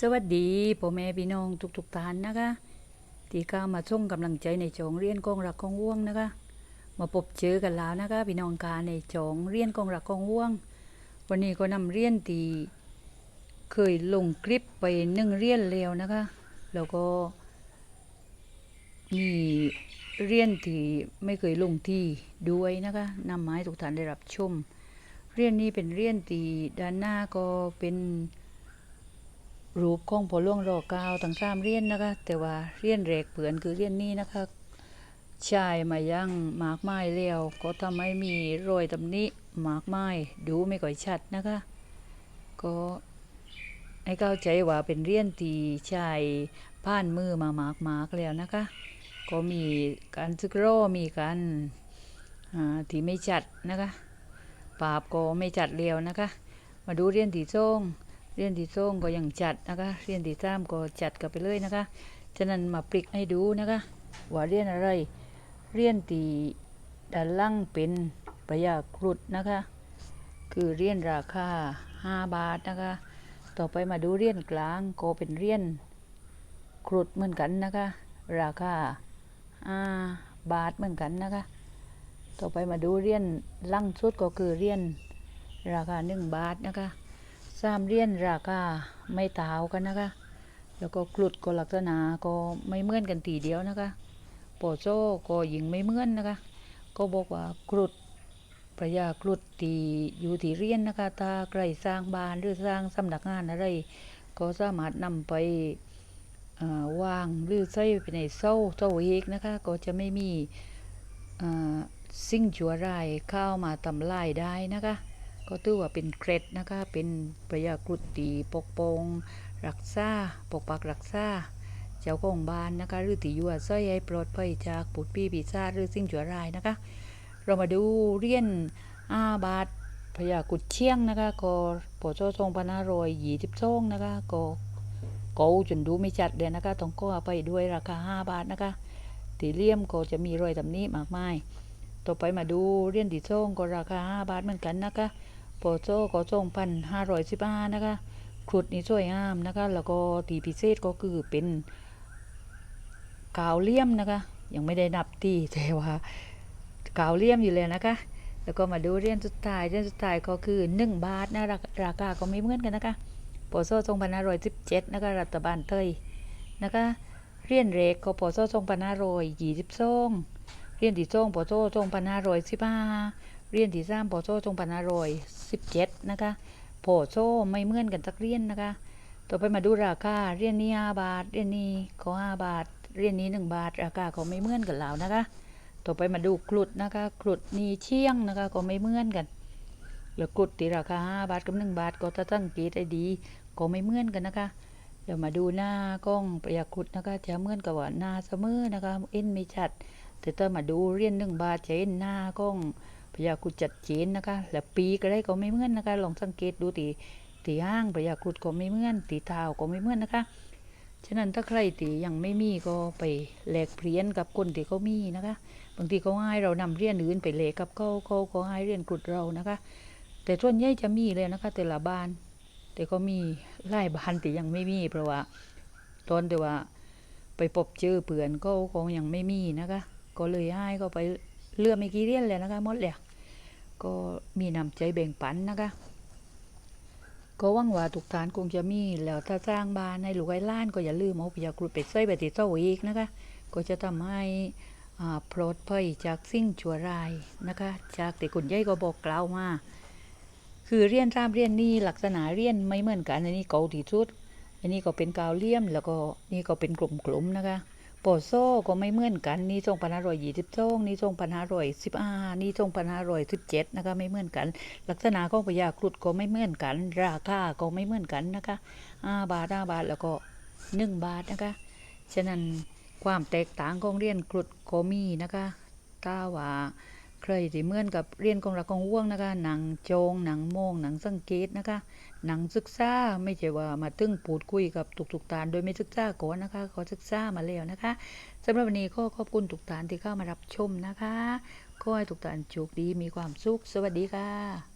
สวัสดีพ่อแม่พี่น้องทุกๆท่านนะคะที่เข้ามาส่งกำลังใจในจองเรียนกองรักกองว่วงนะคะ มาพบเจอกันแล้วนะคะพี่น้องกาในจองเรียนกองรักกองว่วง วันนี้ก็นำเรียนที่เคยลงคลิปไปนึ่งเรียนแล้วนะคะ แล้วก็มีเรียนที่ไม่เคยลงที่ด้วยนะคะนำมาให้ทุกท่านได้รับชม เรียนนี้เป็นเรียนที่ด้านหน้าก็เป็น รูปของพอล่วงรอเก้าทั้งสามเรียนนะคะ แต่ว่าเรียนแรกเปือนคือเรียนนี้นะคะชายมายั่งมากไม้แล้วก็ทำให้มีรอยตำหนิมากไม้ดูไม่ค่อยชัดนะคะ ก็ให้เข้าใจว่าเป็นเรียนตีชายผ่านมือมามากมากแล้วนะคะ ก็มีการซึกโรมีการอ่าที่ไม่จัดนะคะปราบก็ไม่จัดเร็วนะคะ มาดูเรียนตีส่ง เรียนที่ส่งก็ยังจัดนะคะเรียนที่สามก็จัดกันไปเลยนะคะฉะนั้นมาปลิกให้ดูนะคะว่าเรียนอะไร เรียนที่ด้านล่างเป็นประยากรุดนะคะ คือเรียนราคา 5 บาทนะคะ ต่อไปมาดูเรียนกลางก็เป็นเรียนครุดเหมือนกันนะคะ ราคา 5 บาทเหมือนกันนะคะ ต่อไปมาดูเรียนล่างสุดก็คือเรียนราคา 1 บาทนะคะ สามเรียญราคาไม่เท่ากันนะคะ แล้วก็กรุดก็ลักษณะก็ไม่เหมือนกันทีเดียวนะคะโปโซก็ยิงไม่เหมือนนะคะ ก็บอกว่ากรุดประยากรุดตีอยู่ที่เรียนนะคะถ้าใครสร้างบ้านหรือสร้างสำนักงานอะไร ก็สามารถนำไปวางหรือใส่ไปในเส้าเส้าเอกนะคะ ก็จะไม่มีสิ่งชั่วร้ายเข้ามาทำลายได้นะคะ ก็ถือว่าเป็นเกรดนะคะ เป็นประยากรุตีปกปองรักษาปกปักรักษาเจ้าของบ้านนะคะ หรือที่อยู่อาศัยให้ปลอดภัยจากปุดปีปีศาจหรือสิ่งชั่วร้ายนะคะ เรามาดูเรียนอาบาทพยากุดเชียงนะคะก็ปอโซทรงพันห้ารอยยี่สิบสองนะคะก็เกาจนดูไม่จัดเลยนะคะต้องก็ไปด้วยราคาห้าบาทนะคะตีเลี่ยมก็จะมีรอยตำหนี้มากมาย ต่อไปมาดูเรียนดีส่งก็ราคาห้าบาทเหมือนกันนะคะ โปรโซก็ส่งพันห้าร้อยสิบห้านะคะครุดนี่สวยงามนะคะ แล้วก็ตีพิเศษก็คือเป็นกาวเลี่ยมนะคะ ยังไม่ได้นับตีแต่ว่ากาวเลี่ยมอยู่เลยนะคะ แล้วก็มาดูเรียนสุดท้ายเรียนสุดท้ายก็คือหนึ่งบาทนะราราคาก็ไม่เหมือนกันนะคะโปรโซส่งพันห้าร้อยสิบเจ็ดนะคะรัฐบาลเทยนะคะเรียนเรกก็ปรโซส่งพันห้าร้อยยี่สิบสองเรียนที่ส่งโปรโซส่งพันห้าร้อยสิบห้า เรียนที่สามโปโซจงพันอร่อยสิบเจ็ดนะคะโปโซไม่เหมือนกันสักเรียนนะคะ ต่อไปมาดูราคาเรียนนี้ห้าบาท เรียนนี้ก็ห้าบาท เรียนนี้หนึ่งบาท ราคาก็ไม่เหมือนกันแล้วนะคะ ต่อไปมาดูกรุดนะคะกรุดนี่เชี่ยงนะคะก็ไม่เหมือนกันแล้วกรุดที่ราคาห้าบาทกับหนึ่งบาทก็ถ้าตั้งเกตได้ดี ก็ไม่เหมือนกันนะคะเดี๋ยวมาดูหน้ากล้องประยากรุดนะคะจะเหมือนกับว่าหน้าเสมอนะคะเอ็นไม่ชัดแต่ถ้ามาดูเรียนหนึ่งบาทจะเห็นหน้ากล้อง พยากุดจัดเจนนะคะ และปีก็ได้ก็ไม่เหมือนนะคะ ลองสังเกตดูตีตีห้างพยากุดก็ไม่เหมือนตีเท้าก็ไม่เหมือนนะคะ ฉะนั้นถ้าใครตียังไม่มีก็ไปแลกเปลี่ยนกับคนที่เขามีนะคะ บางทีเขาให้เรานำเรียนอื่นไปแลกกับเขาเขาก็ให้เรียนกรุดเรานะคะ แต่ส่วนใหญ่จะมีเลยนะคะ แต่ละบ้าน แต่ก็มีหลายบ้านที่ยังไม่มีเพราะว่าตอนแต่ว่าไปพบเจอเปื่อนก็คงยังไม่มีนะคะ ก็เลยให้ก็ไปเลือกไม่กี่เรียนเลยนะคะหมดแล้ว ก็มีนำใจแบ่งปันนะคะ ก็หวังว่าทุกทานคงจะมีแล้วถ้าสร้างบ้านให้ลูกให้ล้านก็อย่าลืมเอาพยากรุดไปใส่ไปติดเสาอีกนะคะ ก็จะทำให้อ่าปลอดภัยจากสิ่งชั่วร้ายนะคะ จากที่คุณยายก็บอกกล่าวมาคือเรียนรามเรียนนี่ลักษณะเรียนไม่เหมือนกันอันนี้เก่าที่สุด อันนี้ก็เป็นกาวเลี่ยมแล้วก็นี่ก็เป็นกลุ่มๆนะคะ ปโซก็ไม่เหมือนกัน นี่ทรงพันห้าร้อยยี่สิบสองนี่ทรงพันห้าร้อยสิบห้านี่ทรงพันห้าร้อยสิบเจ็ดนะคะไม่เหมือนกัน ลักษณะของพยากรุดก็ไม่เหมือนกัน ราคาก็ไม่เหมือนกันนะคะห้าบาทห้าบาทแล้วก็หนึ่งบาทนะคะฉะนั้นความแตกต่างของเรียนกรุดก็มีนะคะถ้าว่า ใครที่เมื่อนกับเรียนกองรักกองว่วงนะคะหนังโจงหนังโมงหนังสังเกตนะคะหนังศึกษาไม่ใช่ว่ามาตึ้งปูดคุยกับตุกตุกตานโดยไม่ศึกษาก่อนนะคะขอศึกษามาแล้วนะคะสำหรับวันนี้ก็ขอบคุณตุกตานที่เข้ามารับชมนะคะขอให้ทุกท่านโชคดีมีความสุขสวัสดีค่ะ